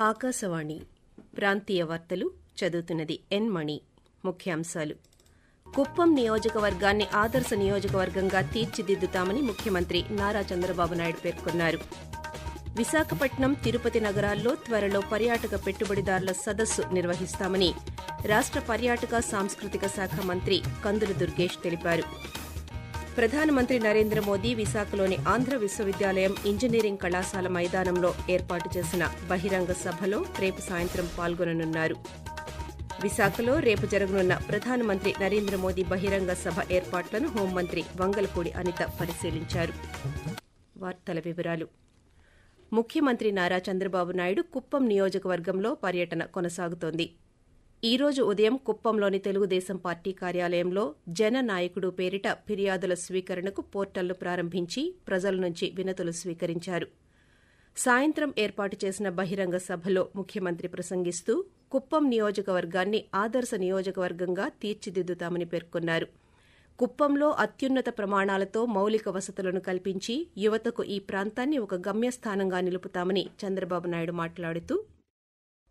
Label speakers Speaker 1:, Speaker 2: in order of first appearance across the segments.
Speaker 1: ఆకాశవాణి ప్రాంతీయ వార్తలు చదువుతున్నది ఎన్ మణి. ముఖ్యాంశాలు. కుప్పం నియోజకవర్గాన్ని ఆదర్శ నియోజకవర్గంగా తీర్చిదిద్దుతామని ముఖ్యమంత్రి నారా చంద్రబాబు నాయుడు పేర్కొన్నారు. విశాఖపట్నం తిరుపతి నగరాల్లో త్వరలో పర్యాటక పెట్టుబడిదారుల సదస్సు నిర్వహిస్తామని రాష్ట పర్యాటక సాంస్కృతిక శాఖ మంత్రి కందుల దుర్గేష్ తెలిపారు. ప్రధానమంత్రి నరేంద్ర మోదీ విశాఖలోని ఆంధ్ర విశ్వవిద్యాలయం ఇంజనీరింగ్ కళాశాల మైదానంలో ఏర్పాటు చేసిన బహిరంగ సభలో రేపు సాయంత్రం పాల్గొననున్నారు. విశాఖలో రేపు జరగనున్న ప్రధానమంత్రి నరేంద్ర మోదీ బహిరంగ సభ ఏర్పాట్లను హోంమంత్రి వంగలపూడి అనిత పరిశీలించారు. వార్తల వివరాలు ముఖ్యమంత్రి నారా చంద్రబాబు నాయుడు కుప్పం నియోజకవర్గంలో పర్యటన కొనసాగుతోంది. ఈ రోజు ఉదయం కుప్పంలోని తెలుగుదేశం పార్టీ కార్యాలయంలో జన నాయకుడు పేరిట ఫిర్యాదుల స్వీకరణకు పోర్టల్ను ప్రారంభించి ప్రజల నుంచి వినతులు స్వీకరించారు. సాయంత్రం ఏర్పాటు చేసిన బహిరంగ సభలో ముఖ్యమంత్రి ప్రసంగిస్తూ కుప్పం నియోజకవర్గాన్ని ఆదర్శ నియోజకవర్గంగా తీర్చిదిద్దుతామని పేర్కొన్నారు. కుప్పంలో అత్యున్నత ప్రమాణాలతో మౌలిక వసతులను కల్పించి యువతకు ఈ ప్రాంతాన్ని ఒక గమ్యస్థానంగా నిలుపుతామని చంద్రబాబు నాయుడు మాట్లాడుతూ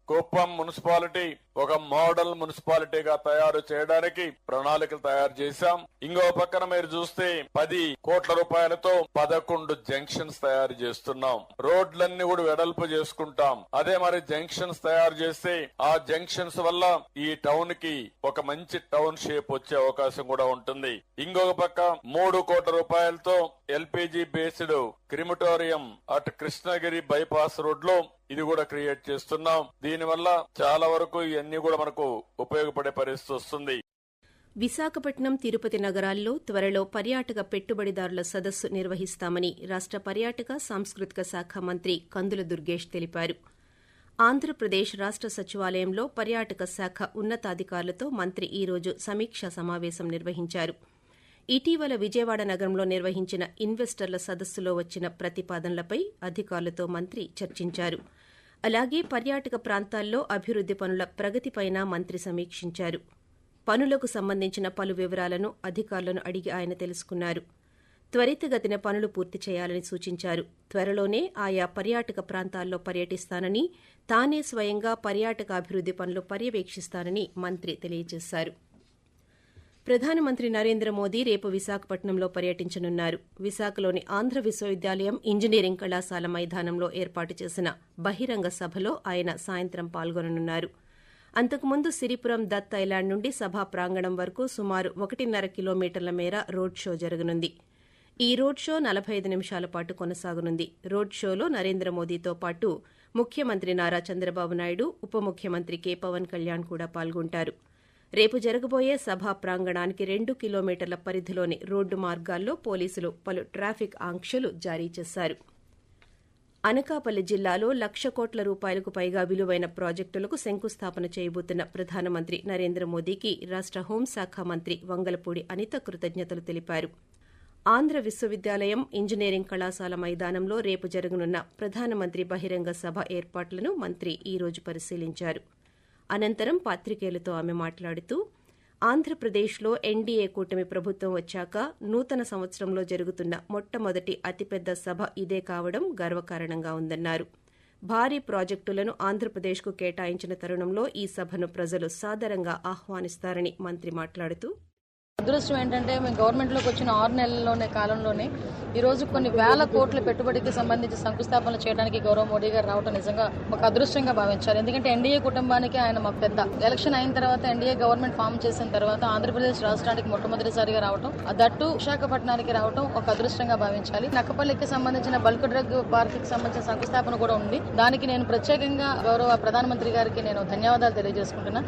Speaker 2: కుప్పం మున్సిపాలిటీ ఒక మోడల్ మున్సిపాలిటీగా తయారు చేయడానికి ప్రణాళికలు తయారు చేశాం. ఇంకో పక్కన మీరు చూస్తే పది కోట్ల రూపాయలతో పదకొండు జంక్షన్స్ తయారు చేస్తున్నాం. రోడ్లన్నీ కూడా వెడల్పు చేసుకుంటాం. అదే మరి జంక్షన్స్ తయారు చేస్తే ఆ జంక్షన్స్ వల్ల ఈ టౌన్కి ఒక మంచి టౌన్ షేప్ వచ్చే అవకాశం కూడా ఉంటుంది. ఇంకొక పక్క మూడు కోట్ల రూపాయలతో ఎల్పిజి బేస్డ్ క్రిమిటోరియం అటు కృష్ణగిరి బైపాస్ రోడ్లో ఇది కూడా క్రియేట్ చేస్తున్నాం. దీనివల్ల చాలా వరకు ఇవన్నీ కూడా మనకు ఉపయోగపడే పరిస్థితి వస్తుంది.
Speaker 1: విశాఖపట్నం తిరుపతి నగరాల్లో త్వరలో పర్యాటక పెట్టుబడిదారుల సదస్సు నిర్వహిస్తామని రాష్ట పర్యాటక సాంస్కృతిక శాఖ మంత్రి కందుల దుర్గేష్ తెలిపారు. ఆంధ్రప్రదేశ్ రాష్ట సచివాలయంలో పర్యాటక శాఖ ఉన్నతాధికారులతో మంత్రి ఈ రోజు సమీక్షా సమావేశం నిర్వహించారు. ఇటీవల విజయవాడ నగరంలో నిర్వహించిన ఇన్వెస్టర్ల సదస్సులో వచ్చిన ప్రతిపాదనలపై అధికారులతో మంత్రి చర్చించారు. అలాగే పర్యాటక ప్రాంతాల్లో అభివృద్ది పనుల ప్రగతిపైన మంత్రి సమీక్షించారు. పనులకు సంబంధించిన పలు వివరాలను అధికారులను అడిగి ఆయన తెలుసుకున్నారు. త్వరితగతిన పనులు పూర్తి చేయాలని సూచించారు. త్వరలోనే ఆయా పర్యాటక ప్రాంతాల్లో పర్యటిస్తానని తానే స్వయంగా పర్యాటక అభివృద్ది పనులు పర్యవేక్షిస్తానని మంత్రి తెలియజేశారు. ప్రధానమంత్రి నరేంద్ర మోదీ రేపు విశాఖపట్నంలో పర్యటించనున్నారు. విశాఖలోని ఆంధ్ర విశ్వవిద్యాలయం ఇంజనీరింగ్ కళాశాల మైదానంలో ఏర్పాటు చేసిన బహిరంగ సభలో ఆయన సాయంత్రం పాల్గొననున్నారు. అంతకుముందు సిరిపురం దత్ ఐలాండ్ నుండి సభా ప్రాంగణం వరకు సుమారు ఒకటిన్నర కిలోమీటర్ల మేర రోడ్ షో జరగనుంది. ఈ రోడ్ షో నలభై ఐదు నిమిషాల పాటు కొనసాగనుంది. రోడ్ షోలో నరేంద్ర మోదీతో పాటు ముఖ్యమంత్రి నారా చంద్రబాబు నాయుడు ఉప ముఖ్యమంత్రి కె పవన్ కళ్యాణ్ కూడా పాల్గొంటారు. రేపు జరగబోయే సభా ప్రాంగణానికి రెండు కిలోమీటర్ల పరిధిలోని రోడ్డు మార్గాల్లో పోలీసులు పలు ట్రాఫిక్ ఆంక్షలు జారీ చేశారు. అనకాపల్లి జిల్లాలో లక్ష కోట్ల రూపాయలకు పైగా విలువైన ప్రాజెక్టులకు శంకుస్థాపన చేయబోతున్న ప్రధానమంత్రి నరేంద్ర మోదీకి రాష్ట హోంశాఖ మంత్రి వంగలపూడి అనిత కృతజ్ఞతలు తెలిపారు. ఆంధ్ర విశ్వవిద్యాలయం ఇంజనీరింగ్ కళాశాల మైదానంలో రేపు జరగనున్న ప్రధానమంత్రి బహిరంగ సభ ఏర్పాట్లను మంత్రి ఈ రోజు పరిశీలించారు. అనంతరం పాత్రికేయులతో ఆమె మాట్లాడుతూ ఆంధ్రప్రదేశ్లో ఎన్డీఏ కూటమి ప్రభుత్వం వచ్చాక నూతన సంవత్సరంలో జరుగుతున్న మొట్టమొదటి అతిపెద్ద సభ ఇదే కావడం గర్వకారణంగా ఉందన్నారు. భారీ ప్రాజెక్టులను ఆంధ్రప్రదేశ్కు కేటాయించిన తరుణంలో ఈ సభను ప్రజలు సాదరంగా ఆహ్వానిస్తారని మంత్రి మాట్లాడుతూ
Speaker 3: అదృష్టం ఏంటంటే మేము గవర్నమెంట్లోకి వచ్చిన ఆరు నెలల్లోనే కాలంలోనే ఈరోజు కొన్ని వేల కోట్ల పెట్టుబడికి సంబంధించి శంకుస్థాపన చేయడానికి గౌరవ మోడీ గారు రావడం నిజంగా ఒక అదృష్టంగా భావించారు. ఎందుకంటే ఎన్డీఏ కుటుంబానికి ఆయన మాకు పెద్ద. ఎలక్షన్ అయిన తర్వాత ఎన్డీఏ గవర్నమెంట్ ఫామ్ చేసిన తర్వాత ఆంధ్రప్రదేశ్ రాష్ట్రానికి మొట్టమొదటిసారిగా రావడం దట్టు విశాఖపట్నానికి రావడం ఒక అదృష్టంగా భావించాలి. నక్కపల్లికి సంబంధించిన బల్క్ డ్రగ్ పార్క్కి సంబంధించిన శంకుస్థాపన కూడా ఉంది. దానికి నేను ప్రత్యేకంగా గౌరవ ప్రధానమంత్రి గారికి నేను ధన్యవాదాలు తెలియజేసుకుంటున్నా.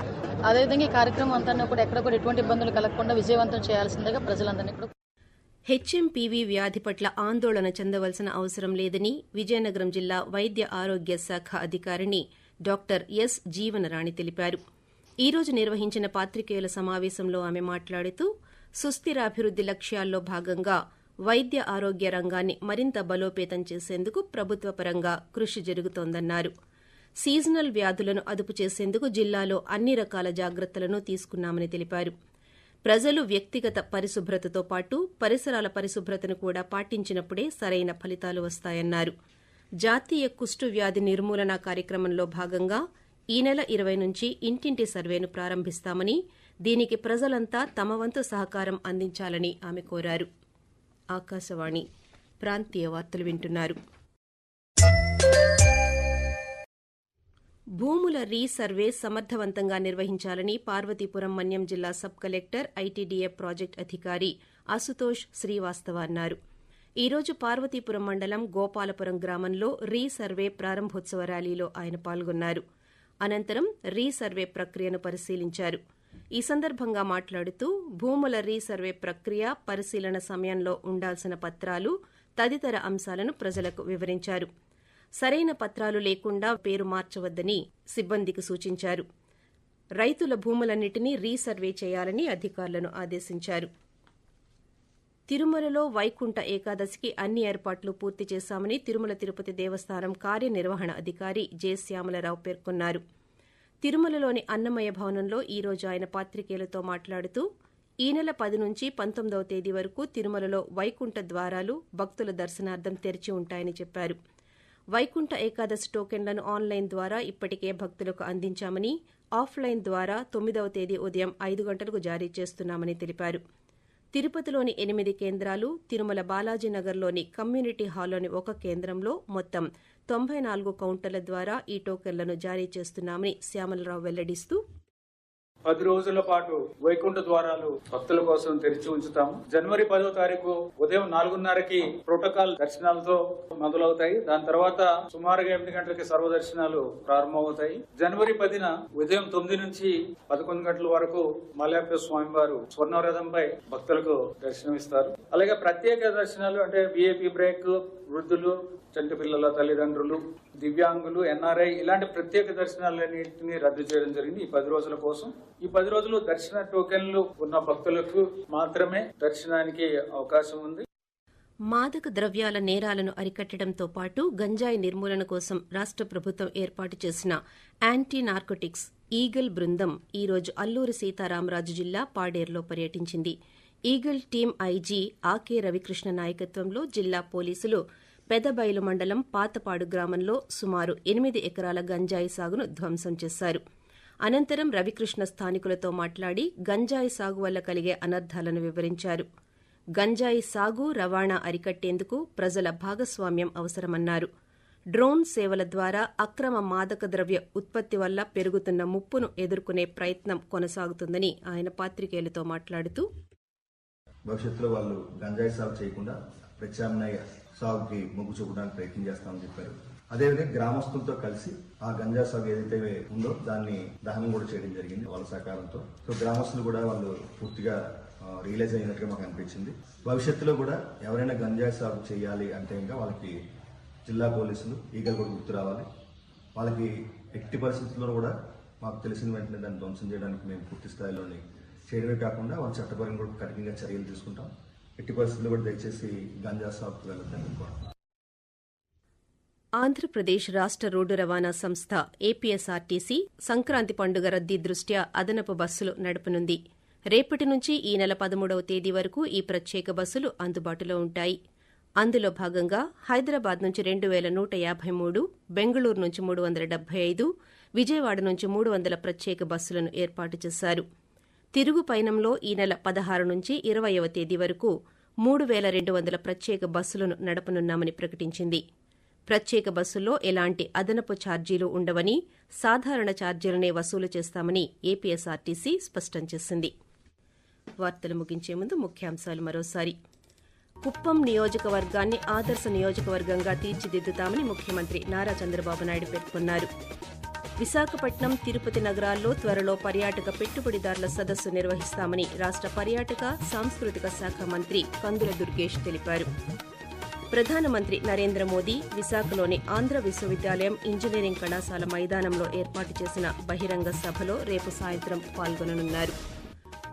Speaker 3: అదేవిధంగా ఈ కార్యక్రమం అంతా కూడా ఎక్కడ కూడా ఎటువంటి ఇబ్బందులు కలగకుండా విజయవంతం చేయాల్సిందిగా ప్రజలందరినీ కూడా
Speaker 1: హెచ్ఎంపీవీ వ్యాధి పట్ల ఆందోళన చెందవలసిన అవసరం లేదని విజయనగరం జిల్లా వైద్య ఆరోగ్య శాఖ అధికారిణి డాక్టర్ ఎస్ జీవనరాణి తెలిపారు. ఈ రోజు నిర్వహించిన పాత్రికేయుల సమావేశంలో ఆమె మాట్లాడుతూ సుస్థిర అభివృద్ది లక్ష్యాల్లో భాగంగా వైద్య ఆరోగ్య రంగాన్ని మరింత బలోపేతం చేసేందుకు ప్రభుత్వ పరంగా కృషి జరుగుతోందన్నారు. సీజనల్ వ్యాధులను అదుపు చేసేందుకు జిల్లాలో అన్ని రకాల జాగ్రత్తలను తీసుకున్నామని తెలిపారు. ప్రజలు వ్యక్తిగత పరిశుభ్రతతో పాటు పరిసరాల పరిశుభ్రతను కూడా పాటించినప్పుడే సరైన ఫలితాలు వస్తాయన్నారు. జాతీయ కుష్టు వ్యాధి నిర్మూలన కార్యక్రమంలో భాగంగా ఈ నెల ఇరవై నుంచి ఇంటింటి సర్వేను ప్రారంభిస్తామని దీనికి ప్రజలంతా తమ వంతు సహకారం అందించాలని ఆమె కోరారు. ఆకాశవాణి ప్రాంతీయ వార్తలు వింటున్నారు. భూముల రీసర్వే సమర్థవంతంగా నిర్వహించాలని పార్వతీపురం మన్యం జిల్లా సబ్ కలెక్టర్ ఐటీడీఏ ప్రాజెక్ట్ అధికారి అసుతోష్ శ్రీవాస్తవ అన్నారు. ఈ రోజు పార్వతీపురం మండలం గోపాలపురం గ్రామంలో రీసర్వే ప్రారంభోత్సవ ర్యాలీలో ఆయన పాల్గొన్నారు. అనంతరం రీసర్వే ప్రక్రియను పరిశీలించారు. ఈ సందర్భంగా మాట్లాడుతూ భూముల రీసర్వే ప్రక్రియ పరిశీలన సమయంలో ఉండాల్సిన పత్రాలు తదితర అంశాలను ప్రజలకు వివరించారు. సరైన పత్రాలు లేకుండా పేరు మార్చవద్దని సిబ్బందికి సూచించారు. రైతుల భూములన్నింటినీ రీసర్వే చేయాలని అధికారులను ఆదేశించారు. తిరుమలలో వైకుంఠ ఏకాదశికి అన్ని ఏర్పాట్లు పూర్తి చేశామని తిరుమల తిరుపతి దేవస్థానం కార్యనిర్వహణ అధికారి జె. శ్యామలరావు పేర్కొన్నారు. తిరుమలలోని అన్నమయ్య భవనంలో ఈ రోజు ఆయన పాత్రికేయులతో మాట్లాడుతూ ఈ నెల పది నుంచి పంతొమ్మిదవ తేదీ వరకు తిరుమలలో వైకుంఠ ద్వారాలు భక్తుల దర్శనార్థం తెరిచి ఉంటాయని చెప్పారు. వైకుంఠ ఏకాదశి టోకెన్లను ఆన్లైన్ ద్వారా ఇప్పటికే భక్తులకు అందించామని ఆఫ్లైన్ ద్వారా తొమ్మిదవ తేదీ ఉదయం ఐదు గంటలకు జారీ చేస్తున్నామని తెలిపారు. తిరుపతిలోని ఎనిమిది కేంద్రాలు తిరుమల బాలాజీనగర్లోని కమ్యూనిటీ హాల్లోని ఒక కేంద్రంలో మొత్తం తొంభై నాలుగు కౌంటర్ల ద్వారా ఈ టోకెన్లను జారీ చేస్తున్నామని శ్యామలరావు వెల్లడిస్తూ
Speaker 4: పది రోజుల పాటు వైకుంఠ ద్వారాలు భక్తుల కోసం తెరిచి ఉంచుతాము. జనవరి పదో తారీఖు ఉదయం నాలుగున్నరకి ప్రోటోకాల్ దర్శనాలతో మొదలవుతాయి. దాని తర్వాత సుమారుగా ఎనిమిది గంటలకి సర్వదర్శనాలు ప్రారంభమవుతాయి. జనవరి పదిన ఉదయం తొమ్మిది నుంచి పదకొండు గంటల వరకు మలయాళ స్వామివారు స్వర్ణరథంపై భక్తులకు దర్శనమిస్తారు. అలాగే ప్రత్యేక దర్శనాలు అంటే విఐపి బ్రేక్ వృద్ధులు చంటి పిల్లల తల్లిదండ్రులు దివ్యాంగులు ఎన్ఆర్ఐ ఇలాంటి ప్రత్యేక దర్శనాలన్నింటినీ రద్దు చేయడం జరిగింది ఈ పది రోజుల కోసం. ఈ పది రోజులు దర్శన టోకెన్లు ఉన్న భక్తులకు మాత్రమే దర్శనానికి అవకాశం ఉంది.
Speaker 1: మాదక ద్రవ్యాల నేరాలను అరికట్టడంతో పాటు గంజాయి నిర్మూలన కోసం రాష్ట ప్రభుత్వం ఏర్పాటు చేసిన యాంటీ నార్కోటిక్స్ ఈగల్ బృందం ఈరోజు అల్లూరి సీతారామరాజు జిల్లా పాడేరులో పర్యటించింది. Eagle team IG Ake Ravikrishna నాయకత్వంలో జిల్లా పోలీసులు పెదబైలు మండలం పాతపాడు గ్రామంలో సుమారు ఎనిమిది ఎకరాల గంజాయి సాగును ధ్వంసం చేశారు. అనంతరం రవికృష్ణ స్థానికులతో మాట్లాడి గంజాయి సాగు వల్ల కలిగే అనర్థాలను వివరించారు. గంజాయి సాగు రవాణా అరికట్టేందుకు ప్రజల భాగస్వామ్యం అవసరమన్నారు. డ్రోన్ సేవల ద్వారా అక్రమ మాదక ద్రవ్య ఉత్పత్తి వల్ల పెరుగుతున్న ముప్పును ఎదుర్కొనే ప్రయత్నం కొనసాగుతుందని ఆయన పాత్రికేయులతో మాట్లాడుతూ
Speaker 5: భవిష్యత్తులో వాళ్ళు గంజాయి సాగు చేయకుండా ప్రత్యామ్నాయ సాగుకి మొగ్గు చూపడానికి ప్రయత్నం చేస్తామని చెప్పారు. అదేవిధంగా గ్రామస్తులతో కలిసి ఆ గంజా సాగు ఏదైతే ఉందో దాన్ని దహనం కూడా చేయడం జరిగింది వాళ్ళ సహకారంతో. సో గ్రామస్తులు కూడా వాళ్ళు పూర్తిగా రియలైజ్ అయినట్టుగా మాకు అనిపించింది. భవిష్యత్తులో కూడా ఎవరైనా గంజా సాగు చేయాలి అంటే ఇంకా వాళ్ళకి జిల్లా పోలీసులు ఈగలు కూడా గుర్తు రావాలి. వాళ్ళకి ఎట్టి పరిస్థితుల్లో కూడా మాకు తెలిసిన వెంటనే దాన్ని ధ్వంసం చేయడానికి మేము పూర్తి స్థాయిలోని చేయడమే కాకుండా వాళ్ళ చట్టపరంగా కూడా కఠినంగా చర్యలు తీసుకుంటాం. ఎట్టి పరిస్థితుల్లో కూడా దయచేసి గంజా సాగుకు వెళ్ళొద్దని కోరుతున్నాం
Speaker 1: ఆంధ్రప్రదేశ్ రాష్ట రోడ్డు రవాణా సంస్థ ఏపీఎస్ఆర్టీసీ సంక్రాంతి పండుగ రద్దీ దృష్ట్యా అదనపు బస్సులు నడపనుంది. రేపటి నుంచి ఈ నెల పదమూడవ తేదీ వరకు ఈ ప్రత్యేక బస్సులు అందుబాటులో ఉంటాయి. అందులో భాగంగా హైదరాబాద్ నుంచి రెండు వేల నూట యాభై మూడు బెంగళూరు నుంచి మూడు వందల డెబ్బై ఐదు విజయవాడ నుంచి మూడు వందల ప్రత్యేక బస్సులను ఏర్పాటు చేశారు. తిరుగు పయనంలో ఈ నెల పదహారు నుంచి ఇరవయవ తేదీ వరకు మూడు వేల రెండు వందల ప్రత్యేక బస్సులను నడపనున్నామని ప్రకటించింది. ప్రత్యేక బస్సుల్లో ఎలాంటి అదనపు ఛార్జీలు ఉండవని సాధారణ ఛార్జీలనే వసూలు చేస్తామని ఏపీఎస్ఆర్టీసీ స్పష్టం చేసింది. వార్తలు ముగించే ముందు ముఖ్యాంశాలు మరోసారి. కుప్పం నియోజకవర్గాన్ని ఆదర్శ నియోజకవర్గంగా తీర్చిదిద్దుతామని ముఖ్యమంత్రి నారా చంద్రబాబు నాయుడు పేర్కొన్నారు. విశాఖపట్నం తిరుపతి నగరాల్లో త్వరలో పర్యాటక పెట్టుబడిదారుల సదస్సు నిర్వహిస్తామని రాష్ట పర్యాటక సాంస్కృతిక శాఖ మంత్రి కందుల దుర్గేష్ తెలిపారు. ప్రధానమంత్రి నరేంద్ర మోదీ విశాఖలోని ఆంధ్ర విశ్వవిద్యాలయం ఇంజనీరింగ్ కళాశాల మైదానంలో ఏర్పాటు చేసిన బహిరంగ సభలో రేపు సాయంత్రం పాల్గొననున్నారు.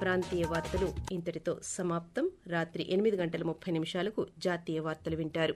Speaker 1: ప్రాంతీయ వార్తలు ఇంతటితో సమాప్తం. రాత్రి ఎనిమిది గంటల ముప్పై నిమిషాలకు జాతీయ వార్తలు వింటారు.